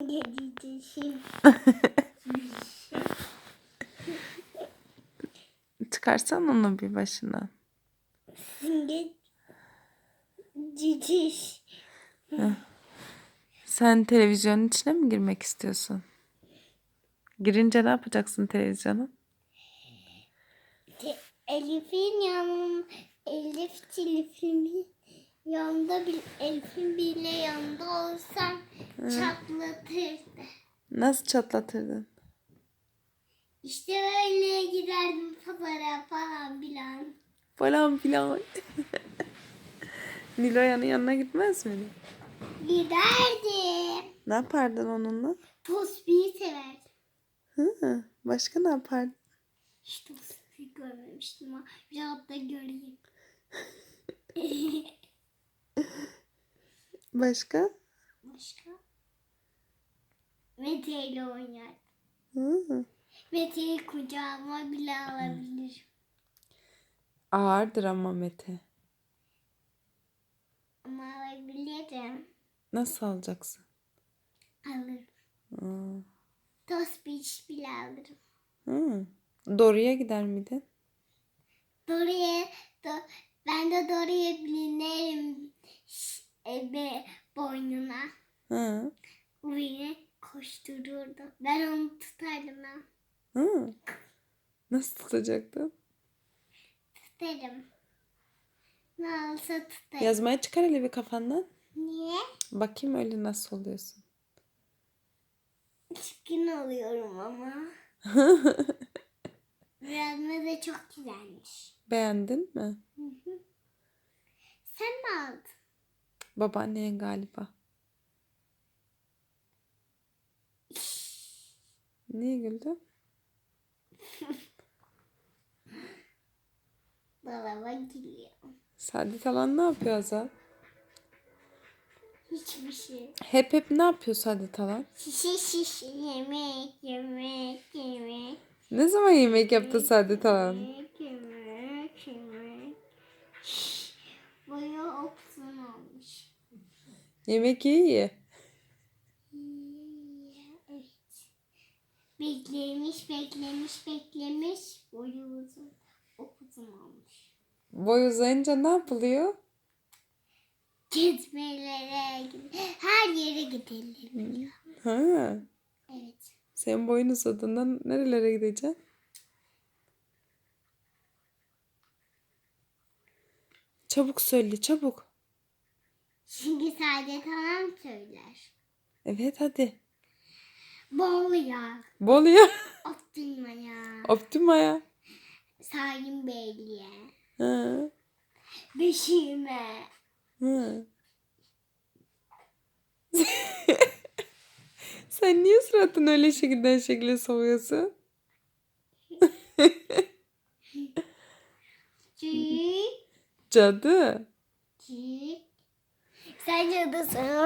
Çıkarsan onu bir başına. Ciciş. Sen televizyonun içine mi girmek istiyorsun? Girince ne yapacaksın televizyona? Te- Elif'in yanında Elif Elif'in yanında bir Elif'in bile yanında olsam çatlatırdı. Nasıl çatlatırdın? İşte öyle giderdim pazara falan filan. Falan filan. Niloya'nın yanına gitmez miydin? Giderdim. Ne yapardın onunla? Tosbiyi severdim. Hı, başka ne yapardın? Hiç tosbiyi görmemiştim ama biraz da göreyim. Başka? Başka? Mete ile oynardım. Hı. Mete'yi kucağıma bile alabilirim. Ağırdır ama Mete. Ama alabilirim. Nasıl alacaksın? Alırım. Hı. Tosbiş bile alırım. Hı. Doğruya gider miydin? Dorya'ya do, ben de Dorya'ya binerim ş- e, be, boynuna. Hı. Beni koştururdu. Ben onu tutardım ha. Hı. Nasıl tutacaktın? Tutarım. Ne olsa tutarım. Yazmaya çıkar hele bir kafandan. Niye? Bakayım öyle nasıl oluyorsun. Çirkin oluyorum ama. Yazma da çok güzelmiş. Beğendin mi? Sen mi aldın? Babaannen galiba. Niye güldün? Dolaba giriyor. Saadet Alan ne yapıyor Azal? Hiçbir şey. Hep hep ne yapıyor Saadet Alan? Şişe şişe yemek yemek yemek. Ne zaman yemek yaptı Saadet Alan? Yemek yemek yemek. Bayağı opsiyon olmuş. Yemek iyi. Evet. Beklemiş beklemiş beklemiş. Boyu uzun. Upuzun olmuş. Boy uzayınca ne yapılıyor? Gezmelere her yere gidelim. Ha. Evet. Senin boyun uzadığından nerelere gideceksin? Çabuk söyle çabuk. Şimdi Saadet Hanım söyler. Evet hadi. Bol ya. Bolu'ya. Optima ya. Optima'ya. Salim Beyli'ye. Ha. Beşiğime. Ha. Sen niye suratını öyle şekilden şekilde soğuyorsun? Cik. Cadı. 干净的时候